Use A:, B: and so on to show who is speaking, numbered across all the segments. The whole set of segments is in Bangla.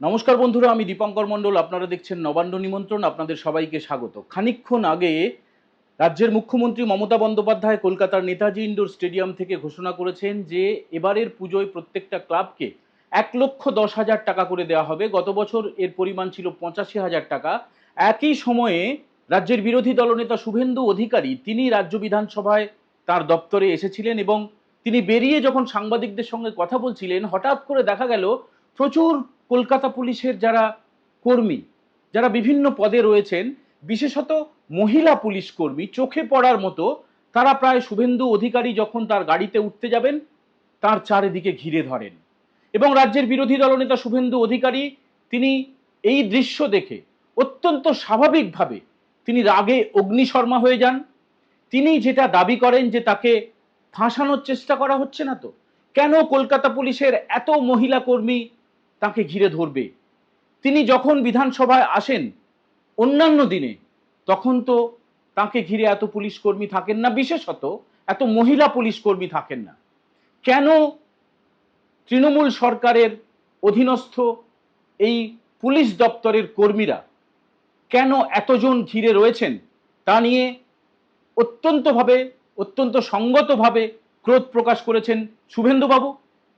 A: নমস্কার বন্ধুরা, আমি দীপঙ্কর মণ্ডল। আপনারা দেখছেন নবান্ন নিমন্ত্রণ, আপনাদের সবাইকে স্বাগত। খানিকক্ষণ আগে রাজ্যের মুখ্যমন্ত্রী মমতা বন্দ্যোপাধ্যায় কলকাতার নেতাজি ইন্ডোর স্টেডিয়াম থেকে ঘোষণা করেছেন যে, এবারের পুজোয় প্রত্যেকটা ক্লাবকে এক লক্ষ দশ হাজার টাকা করে দেওয়া হবে। গত বছর এর পরিমাণ ছিল পঁচাশি হাজার টাকা। একই সময়ে রাজ্যের বিরোধী দলনেতা শুভেন্দু অধিকারী তিনি রাজ্য বিধানসভায় তার দপ্তরে এসেছিলেন এবং তিনি বেরিয়ে যখন সাংবাদিকদের সঙ্গে কথা বলছিলেন, হঠাৎ করে দেখা গেল প্রচুর কলকাতা পুলিশের যারা কর্মী, যারা বিভিন্ন পদে রয়েছেন, বিশেষত মহিলা পুলিশ কর্মী, চোখে পড়ার মতো, তারা প্রায় শুভেন্দু অধিকারী যখন তার গাড়িতে উঠতে যাবেন, তার চারিদিকে ঘিরে ধরেন। এবং রাজ্যের বিরোধী দলনেতা শুভেন্দু অধিকারী, তিনি এই দৃশ্য দেখে অত্যন্ত স্বাভাবিকভাবে তিনি রাগে অগ্নিশর্মা হয়ে যান। তিনি যেটা দাবি করেন যে তাকে ফাঁসানোর চেষ্টা করা হচ্ছে না তো? কেন কলকাতা পুলিশের এত মহিলা কর্মী তাকে ঘিরে ধরবে। তিনি যখন বিধানসভায় আসেন, অন্যান্য দিনে, তখন তো তাকে ঘিরে এত পুলিশ কর্মী থাকেন না, বিশেষত এত মহিলা পুলিশ কর্মী থাকেন না। কেন তৃণমূল সরকারের অধীনস্থ এই পুলিশ দপ্তরের কর্মীরা কেন এতজন ঘিরে রয়েছেন, তা নিয়ে অত্যন্তভাবে, অত্যন্ত সঙ্গতভাবে ক্রোধ প্রকাশ করেছেন শুভেন্দুবাবু?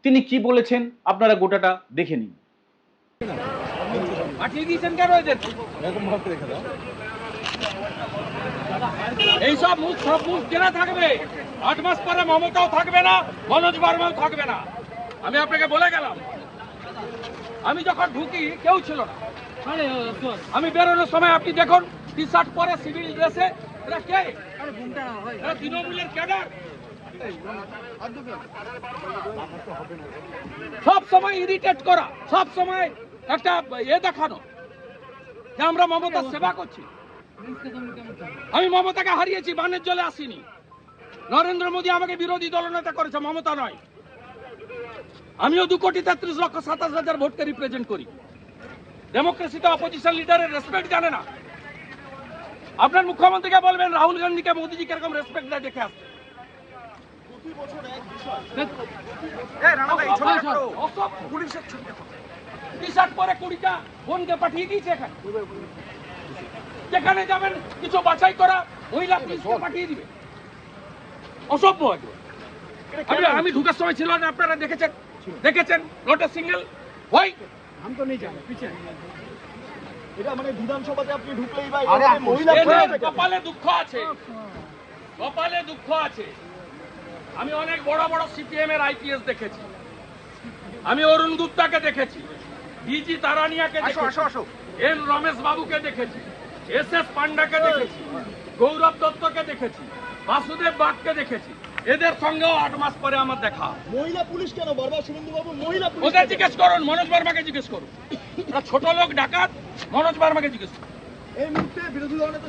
A: তিনি কি বলেছেন? আপনারা গোটাটা দেখে নিন।
B: এইসব মুখ সব মুখ কেনা থাকবে। আট মাস পরে মমতাও থাকবে না মনোজ বর্মাও থাকবে না। আমি আপনাকে বলে গেলাম আমি যখন ঢুকি কেউ ছিল না। আমি বেরোনোর সময় আপনি দেখুন টি শার্ট পরে সিভিল ড্রেসে এরা কে? তৃণমূলের ক্যাডার। সব সময় ইরিটেট করা, সব সময় একটা এ দেখানো যে আমরা মমতার সেবা করছি। আমি মমতাকে হারিয়েছি, বানের জলে আসিনি। নরেন্দ্র মোদী আমাকে বিরোধী দলনেতা করেছে, মমতা নয়। আমিও দু কোটি তেত্রিশ লক্ষ সাতাশ হাজার ভোটকে রিপ্রেজেন্ট করি। ডেমোক্রেসিতে অপোজিশন লিডারের রেসপেক্ট জানে না। আপনার মুখ্যমন্ত্রীকে বলবেন, রাহুল গান্ধীকে মোদীজি কীরকম রেসপেক্ট দেয় দেখে আসছে যেখানে যাবেন কিছু বাছাই করা মহিলা পুলিশকে পাঠিয়ে দিবে। অসভ্য আমি আমি ঢুকার সময় ছিল না আপনারা দেখেছেন? দেখেছেন? নট সিঙ্গেল হোয়াই
C: আমি তো নেই জানি পিছে। এটা মানে বিধানসভাতে আপনি ঢুকলেই বা মহিলা
B: কপালে দুঃখ আছে। কপালে দুঃখ আছে। আমি অনেক বড় বড় সিপিএম এর আইপিএস দেখেছি। আমি অরুণ গুপ্তাকে দেখেছি ডিজি তারানিয়াকে দেখেছি এন রমেশ বাবুকে দেখেছি এস এস পান্ডাকে দেখেছি গৌরব দত্তকে দেখেছি বাসুদেব বাগকে দেখেছি। এদের সঙ্গেও আট মাস পরে আমার দেখা
C: মহিলা পুলিশ কেন? বারবার শুভেন্দু বাবু মহিলা পুলিশ
B: ওদের জিজ্ঞেস করুন মনোজ বার্মাকে জিজ্ঞেস করুন। ছোট লোক ডাকাত মনোজ বার্মাকে জিজ্ঞেস করুন।
C: এই মুহূর্তে বিরোধী দলের তো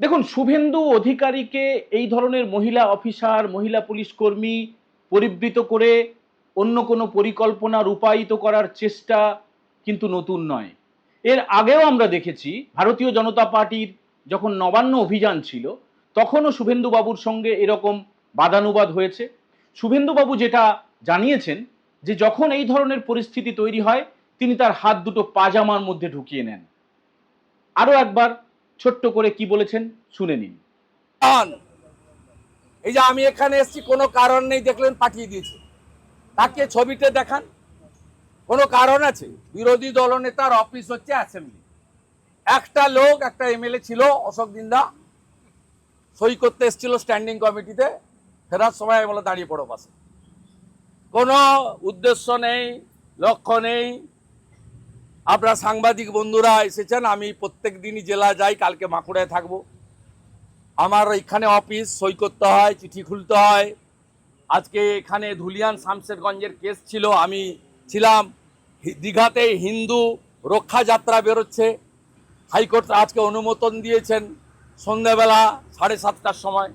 A: দেখুন, শুভেন্দু অধিকারীকে এই ধরনের মহিলা অফিসার, মহিলা পুলিশ কর্মী পরিবৃত করে অন্য কোনো পরিকল্পনা রূপায়িত করার চেষ্টা কিন্তু নতুন নয়। এর আগেও আমরা দেখেছি, ভারতীয় জনতা পার্টির যখন নবান্ন অভিযান ছিল, তখনও শুভেন্দু বাবুর সঙ্গে এরকম বাদানুবাদ হয়েছে। শুভেন্দুবাবু যেটা জানিয়েছেন যে যখন এই ধরনের পরিস্থিতি তৈরি হয়, তিনি তার হাত দুটো পাজামার মধ্যে ঢুকিয়ে নেন। আরও একবার ছোট্ট করে কি বলেছেন? শুনে নিন।
B: এই যে আমি এখানে এসেছি, কোনো কারণ নেই, দেখলেন পাঠিয়ে দিয়েছে। তাকে ছবিতে দেখান। কোনো কারণ আছে? বিরোধী দলনেতার অফিস হচ্ছে অ্যাসেম্বলি একটা লোক, একটা এমএলএ ছিল, অশোক দিন্দা। সই করতে এসেছিল স্ট্যান্ডিং কমিটিতে ফেরার সময় বলে দাঁড়িয়ে পড়ো পাশে। কোনো উদ্দেশ্য নেই, লক্ষ্য নেই আপনার সাংবাদিক বন্ধুরা এসেছেন, আমি প্রত্যেক দিনই জেলা যাই, কালকে মাকুড়ায় থাকব। আমার এখানে অফিস, সই করতে হয়, চিঠি খুলতে হয়। আজকে এখানে ধুলিয়ান শামশেরগঞ্জের কেস ছিল, আমি ছিলাম। দীঘাতে হিন্দু রক্ষা যাত্রা বেরোচ্ছে। হাইকোর্ট আজকে অনুমোদন দিয়েছেন, সন্ধ্যাবেলা সাড়ে সাতটার সময়।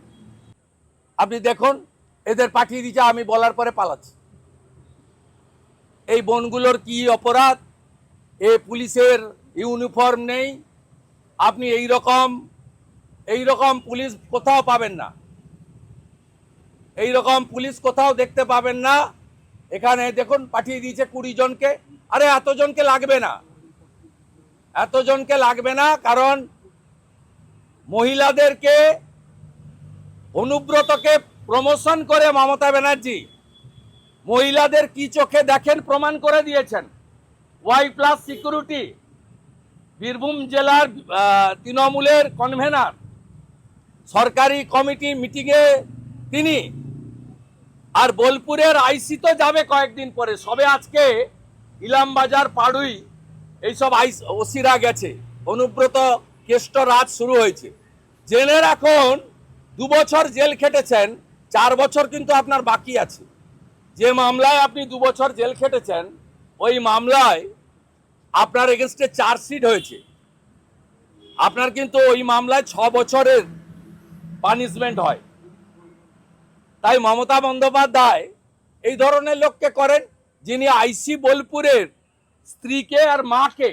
B: আপনি দেখুন, এদের পাঠিয়ে দিচ্ছে আমি বলার পরে পালাচ্ছি। এই বনগুলোর কি অপরাধ? এ পুলিশের ইউনিফর্ম নেই। আপনি এই রকম এই রকম পুলিশ কোথাও পাবেন না। এই রকম পুলিশ কোথাও দেখতে পাবেন না। এখানে দেখুন, পাঠিয়ে দিয়েছে কুড়ি জনকে। আরে, এতজনকে লাগবে না। এতজনকে লাগবে না, কারণ মহিলাদেরকে অনুব্রতকে প্রমোশন করে মমতা ব্যানার্জি। মহিলাদের কি চোখে দেখেন, প্রমাণ করে দিয়েছেন। ওয়াই প্লাস সিকিউরিটি বীরভূম জেলার তৃণমূলের কনভেনার সরকারি কমিটি মিটিংয়ে তিনি। আর বোলপুরের আইসি তো যাবে কয়েকদিন পরে, সবে আজকে ইলামবাজার, পাড়ুই, এইসব আইস ওসিরা গেছে। অনুব্রত কেষ্ট রাজ শুরু হয়েছে। জেলের এখন দু বছর জেল খেটেছেন, চার বছর কিন্তু আপনার বাকি আছে। যে মামলায় আপনি দু বছর জেল খেটেছেন ওই মামলায় আপনার এগেনস্টে চার্জশিট হয়েছে। আপনার কিন্তু ওই মামলায় ছ বছরের পানিশমেন্ট হয়। তাই মমতা বন্দ্যোপাধ্যায় এই ধরনের লোককে করেন যিনি আইসি বোলপুরের স্ত্রীকে আর মাকে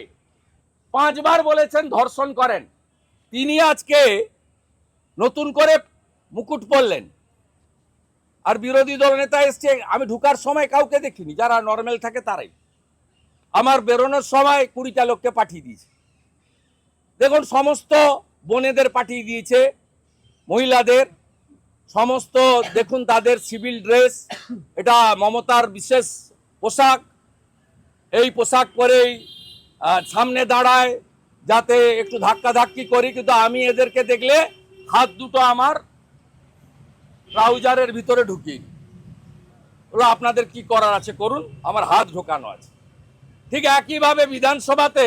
B: পাঁচবার বলেছেন ধর্ষণ করেন। তিনি আজকে নতুন করে মুকুট পরলেন। আর বিরোধী দলনেতা এসছে, আমি ঢুকার সময় কাউকে দেখিনি, যারা নর্মাল থাকে তারাই। আমার বেরোনোর সময় কুড়িটা লোককে পাঠিয়ে দিয়েছে। দেখুন, সমস্ত বোনেদের পাঠিয়ে দিয়েছে, মহিলাদের, সমস্ত, দেখুন তাদের সিভিল ড্রেস, এটা মমতার বিশেষ পোশাক। এই পোশাক পরেই সামনে দাঁড়ায়, যাতে একটু ধাক্কা ধাক্কি করি, কিন্তু আমি এদেরকে দেখলে হাত দুটো আমার ট্রাউজারের ভিতরে দিই। ওরা আপনাদের কি করার আছে? করুন, আমার হাত ঢোকানো আছে। ঠিক একইভাবে বিধানসভাতে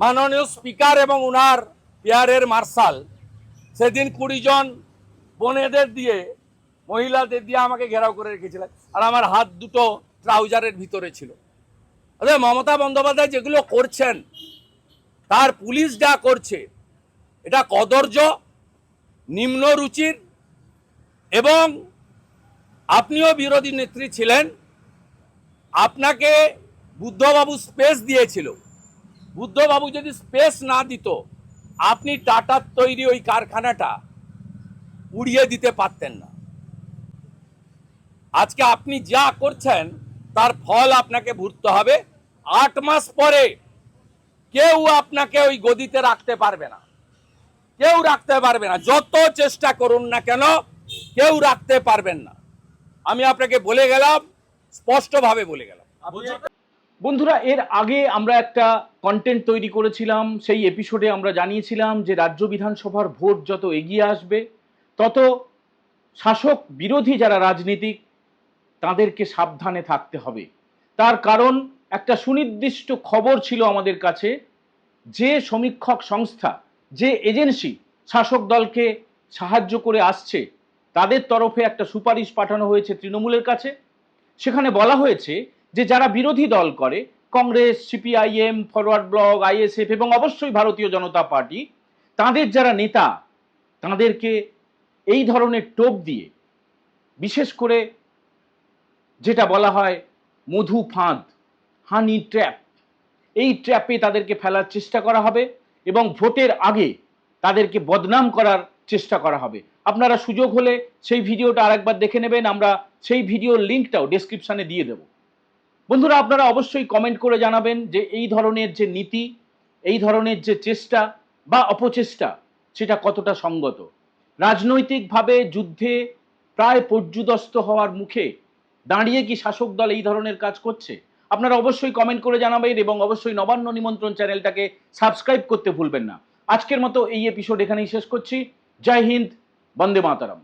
B: মাননীয় স্পিকার এবং উনার পিয়ারের মার্শাল, সেদিন কুড়ি জন বোনেদের দিয়ে, মহিলাদের দিয়ে আমাকে ঘেরাও করে রেখেছিলেন। আর আমার হাত দুটো ট্রাউজারের ভিতরে ছিল। আরে মমতা বন্দ্যোপাধ্যায় যেগুলো করছেন, তার পুলিশ যা করছে, এটা কদর্য, নিম্ন রুচির এবং আপনিও বিরোধী নেত্রী ছিলেন আপনাকে বুদ্ধবাবু স্পেস দিয়েছিল। বুদ্ধবাবু যদি স্পেস না দিত, আপনি টাটার তৈরি ওই কারখানাটা উড়িয়ে দিতে পারতেন না। আজকে আপনি যা করছেন, তার ফল আপনাকে ভুগতে হবে। আট মাস পরে কেউ আপনাকে ওই গদিতে রাখতে পারবে না। কেউ রাখতে পারবে না। যত চেষ্টা করুন না কেন, কেউ রাখতে পারবেন না। আমি আপনাকে বলে গেলাম স্পষ্টভাবে বলে গেলাম।
A: বন্ধুরা, এর আগে আমরা একটা কন্টেন্ট তৈরি করেছিলাম, সেই এপিসোডে আমরা জানিয়েছিলাম যে রাজ্য বিধানসভার ভোট যত এগিয়ে আসবে, তত শাসক বিরোধী যারা রাজনীতিক, তাদেরকে সাবধানে থাকতে হবে। তার কারণ, একটা সুনির্দিষ্ট খবর ছিল আমাদের কাছে, যে সমীক্ষক সংস্থা, যে এজেন্সি শাসক দলকে সাহায্য করে আসছে, তাদের তরফে একটা সুপারিশ পাঠানো হয়েছে তৃণমূলের কাছে। সেখানে বলা হয়েছে যে যারা বিরোধী দল করে, কংগ্রেস, সিপিআইএম ফরওয়ার্ড ব্লক, আইএসএফ এবং অবশ্যই ভারতীয় জনতা পার্টি, তাদের যারা নেতা, তাদেরকে এই ধরনের টোপ দিয়ে, বিশেষ করে যেটা বলা হয় মধু ফাঁদ, হানি ট্র্যাপ, এই ট্র্যাপে তাদেরকে ফেলার চেষ্টা করা হবে এবং ভোটের আগে তাদেরকে বদনাম করার চেষ্টা করা হবে। আপনারা সুযোগ হলে সেই ভিডিওটা আরেকবার দেখে নেবেন, আমরা সেই ভিডিওর লিঙ্কটাও ডেসক্রিপশানে দিয়ে দেব। বন্ধুরা, আপনারা অবশ্যই কমেন্ট করে জানাবেন যে এই ধরনের যে নীতি, এই ধরনের যে চেষ্টা বা অপচেষ্টা, সেটা কতটা সঙ্গত। রাজনৈতিকভাবে যুদ্ধে প্রায় পর্যুদস্ত হওয়ার মুখে দাঁড়িয়ে কি শাসক দল এই ধরনের কাজ করছে? আপনারা অবশ্যই কমেন্ট করে জানাবেন এবং অবশ্যই নবান্ন নিমন্ত্রণ চ্যানেলটাকে সাবস্ক্রাইব করতে ভুলবেন না। আজকের মতো এই এপিসোড এখানেই শেষ করছি। জয় হিন্দ, বন্দে মাতারাম।